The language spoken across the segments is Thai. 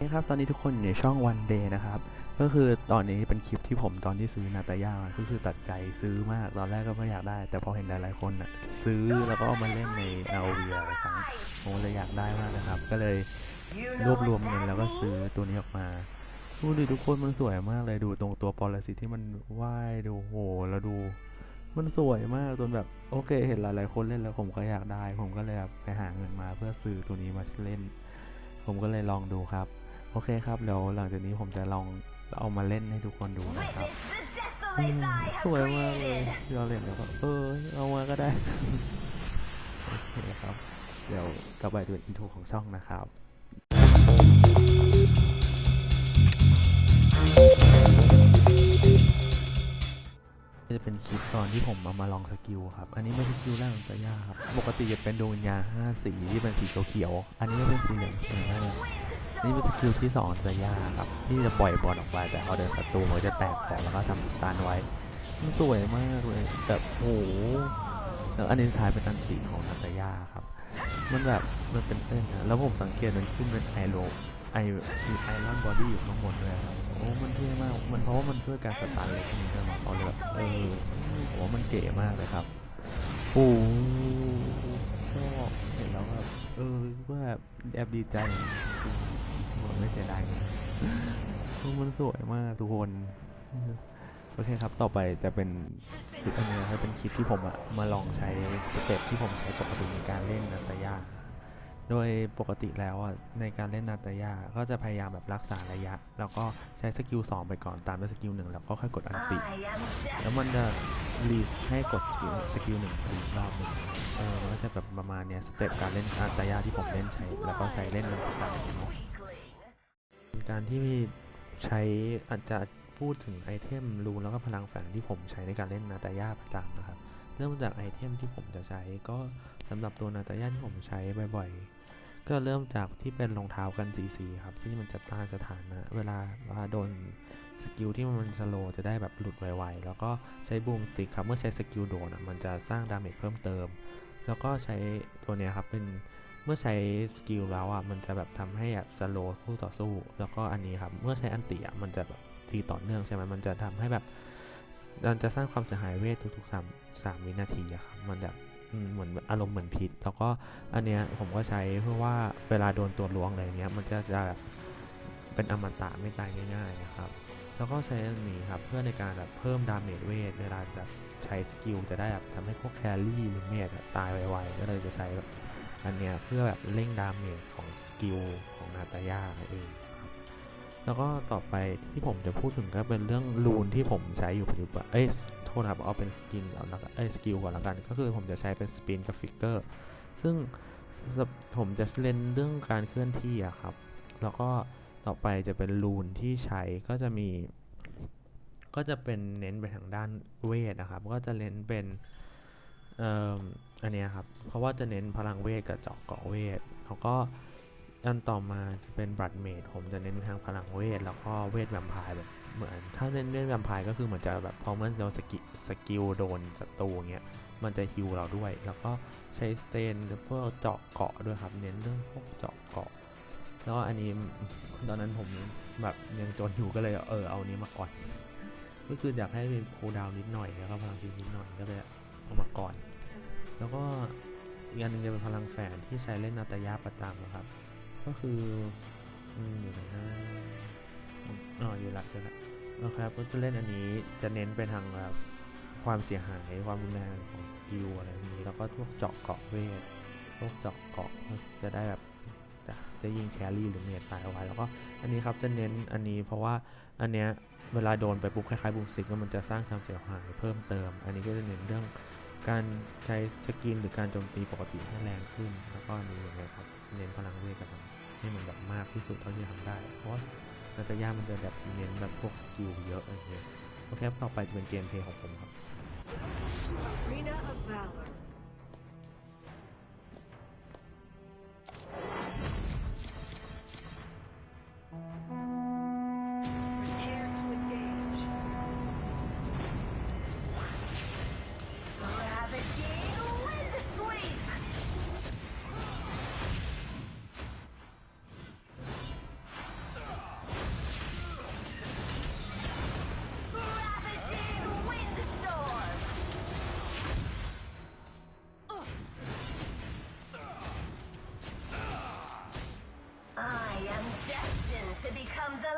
นี่ครับตอนนี้ทุกคนอยู่ในช่องวันเดย์นะครับ ก็คือตอนนี้เป็นคลิปที่ผมตอนที่ซื้อนาตาย่าก็คือตัดใจซื้อมากตอนแรกก็ไม่อยากได้ แต่พอเห็นหลายๆคนอะซื้อแล้วก็เอามาเล่นใน ROV หลายครั้งผมเลยอยากได้มากนะครับ ก็เลยรวบรวมเงินแล้วก็ซื้อตัวนี้ออกมาดูดิทุกคนมันสวยมากเลยดูตรงตัวปรสิตที่มันว่ายดูโหแล้วดู มันสวยมากจนแบบโอเค เห็นหลายๆคนเล่นแล้วผมก็อยากได้ ผมก็เลยไปหาเงินมาเพื่อซื้อตัวนี้มาเล่น ผมก็เลยลองดูครับ อเคครับเดี๋ยวหลังจากนี้ผมจะลองเอามาเล่นให้ทุกคนดูนะครับ Witness the อืม desolate I สวย have มากเลย created. เราเล่นแล้วก็เออเอามาก็ได้โอเคครับ เดี๋ยวต่อไปจะเป็นอินโทรของช่องนะครับจะเป็นคลิปตอนที่ผมเอามาลองสกิลครับ อันนี้ไม่ใช่สกิลแรกของตายาครับ ปกติจะเป็นดวงวิญญาณห้าสีที่เป็นสีเขียวๆอันนี้เป็นสีเหลืองสวยมากเลย นี่เป็นสกิลที่สองของตายาครับที่จะปล่อยบอลออกไปแต่พอเดินศัตรูมันจะแตกก่อนแล้วก็ทำสตาร์ไว้มันสวยมากเลยแบบโอ้โหแล้วอันนี้สุดท้ายเป็นอันตีของนาตายาครับ มันแบบมันเป็นเส้นนะแล้วผมสังเกตมันขึ้นเป็นไอโรไอไอรอนบอดี้อยู่ข้างบนด้วยครับโอ้มันเท่มากมันเพราะว่ามันช่วยการสตาร์เลยที่นี่ด้วยมั้งเขาเลยแบบเออผมว่ามันเก๋มากเลยครับโอ้ชอบเห็นแล้วแบบเออว่าแอบดีใจ ไม่เสียดายเลยเออมันสวยมากทุกคน โอเคครับ ต่อไปจะเป็นคลิปอันนี้นะครับเป็นคลิปที่ผมอะมาลองใช้สเต็ปที่ผมใช้ปกติในการเล่นนาตายาโดยปกติแล้วอะในการเล่นนาตายาก็จะพยายามแบบรักษาระยะ แล้วก็ใช้สกิล2ไปก่อนตามด้วยสกิลหนึ่งแล้วก็ค่อยกดอันติ แล้วมันจะรีสให้กดสกิลสกิลหนึ่งรีรอบหนึ่งเออมันก็จะแบบประมาณเนี้ยสเต็ปการเล่นนาตายาที่ผมเล่นใช้ แล้วก็ใช้เล่นเป็นประจำ การที่ใช้อาจจะพูดถึงไอเทมรูนแล้วก็พลังแฝงที่ผมใช้ในการเล่นนาตาย่าประจำนะครับ เริ่มจากไอเทมที่ผมจะใช้ก็สำหรับตัวนาตาย่าที่ผมใช้บ่อยๆ ก็เริ่มจากที่เป็นรองเท้ากันสีสีครับ ที่มันจะต้านสถานะ เวลาวลาโดนสกิลที่มันสโลจะได้แบบหลุดไวๆ แล้วก็ใช้บูมสติกครับ เมื่อใช้สกิลโดนอะมันจะสร้างดาเมจเพิ่มเติม แล้วก็ใช้ตัวเนี้ยครับเป็น มื่อใช้สกิลแล้วอะมันจะแบบทำให้แบบสโลคู่ต่อสู้ แล้วก็อันนี้ครับ เมื่อใช้อันติอะมันจะแบบตีต่อเนื่องใช่ไหมมันจะทำให้แบบมันจะสร้างความเสียหายเวททุกๆสามสามวินาทีอะครับมันแบบเหมือนอารมณ์เหมือนพิษ แล้วก็อันเนี้ยผมก็ใช้เพื่อว่าเวลาโดนตัวล้วงอะไรเงี้ยมันจะจะแบบเป็นอมตะไม่ตายง่ายๆนะครับแล้วก็ใช้อันนี้ครับเพื่อในการแบบเพิ่มดาเมจเวทเวลาแบบใช้สกิลจะได้แบบทำให้พวกแครี่หรือเมจตายไวๆก็เลยจะใช้แบบ อันเนี้ยเพื่อแบบเร่งดาเมจของสกิลของนาตาย่าเองครับแล้วก็ต่อไปที่ผมจะพูดถึงก็เป็นเรื่องรูนที่ผมใช้อยู่ปัจจุบันเอ้ยโทษครับเอาเป็นสกินแล้วกันเอ้ยสกิลก่อนแล้วกัน ก็คือผมจะใช้เป็นสปินกับฟิกเกอร์ซึ่งผมจะเล่นเรื่องการเคลื่อนที่อะครับ แล้วก็ต่อไปจะเป็นรูนที่ใช้ก็จะมี ก็จะเป็นเน้นไปทางด้านเวทนะครับ ก็จะเน้นเป็นเอันนี้ครับ เพราะว่าจะเน้นพลังเวทกับเจาะเกาะเวท แล้วก็อันต่อมาจะเป็นบรัดเมดผมจะเน้นทางพลังเวท แล้วก็เวทแวมพร์แบบเหมือน ถ้าเน้นเวทแวมพร์ก็คือเหมือนจะแบบพอเมื่อเราสกิสกิลโดนศัตรูเงี้ยมันจะฮิวเราด้วย แล้วก็ใช้สเตนหรือพวกเจาะเกาะด้วยครับ เน้นเรื่องพวกเจาะเกาะ แล้วอันนี้ตอนนั้นผมแบบยังจนอยู่ก็เลยเออเอานี้มาก่อน ก็คืออยากให้มีคูลดาวนิดหน่อยแล้วก็พลังชีวิตนิดหน่อยก็เลยเอามาก่อน แล้วก็อีกอันหนึงจะเป็นพลังแฝงที่ใช้เล่นนาตยาประจำนะครับ ก็คืออยู่ไหนนะอ๋ออยู่ละเจอละนะครับก็จะเล่นอันนี้จะเน้นไปทางแบบความเสียหายความรุนแรงของสกิลอะไรพวกนี้แล้วก็พวกเจาะเกาะเวทพวกเจาะเกาะจะได้แบบจะจะยิงแครี่หรือเมจตายเอาไว้แล้วก็อันนี้ครับจะเน้นอันนี้เพราะว่าอันเนี้ยเวลาโดนไปปุ๊บคล้ายๆบูมสติกมันจะสร้างความเสียหายเพิ่มเติม อันนี้ก็จะเน้นเรื่อง การใช้สกินหรือการโจมตีปกติให้แรงขึ้น แล้วก็มีอย่างไรครับเน้นพลังเวทกับมันให้มันแบบมากที่สุดเท่าที่ทำได้ เพราะว่านาตาย่ามันจะแบบเน้นแบบพวกสกิลเยอะอะไรเงี้ยโอเคครับต่อไปจะเป็นเกมเพลย์ของผมครับ Arena of Valor. Become the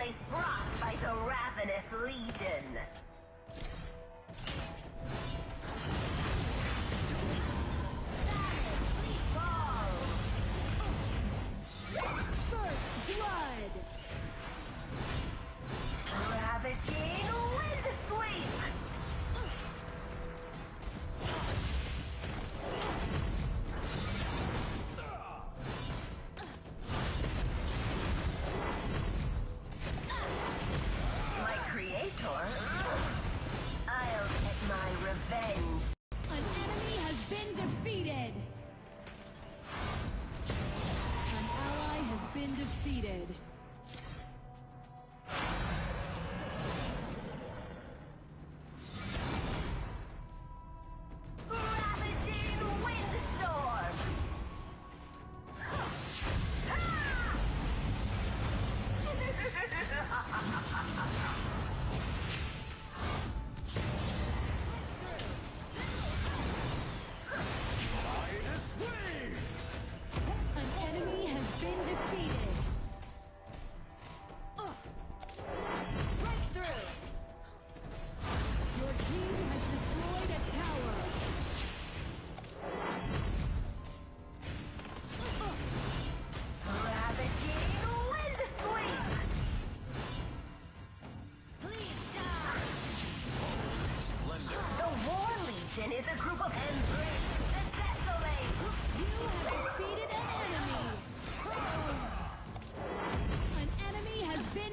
desolace brought by the Ravenous Legion. Defeated.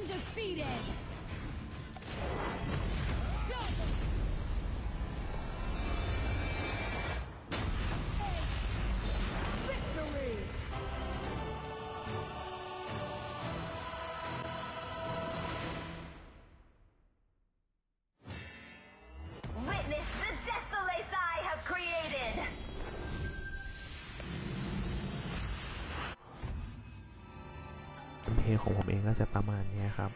Defeated ก็จะประมาณนี้ครับ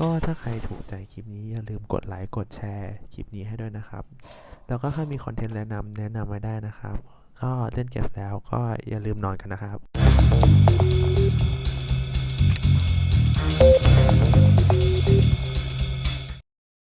ก็ถ้าใครถูกใจคลิปนี้อย่าลืมกดไลค์กดแชร์คลิปนี้ให้ด้วยนะครับ แล้วก็ถ้ามีคอนเทนต์แนะนำแนะนำมาได้นะครับ ก็เล่นเกมแล้วก็อย่าลืมนอนกันนะครับ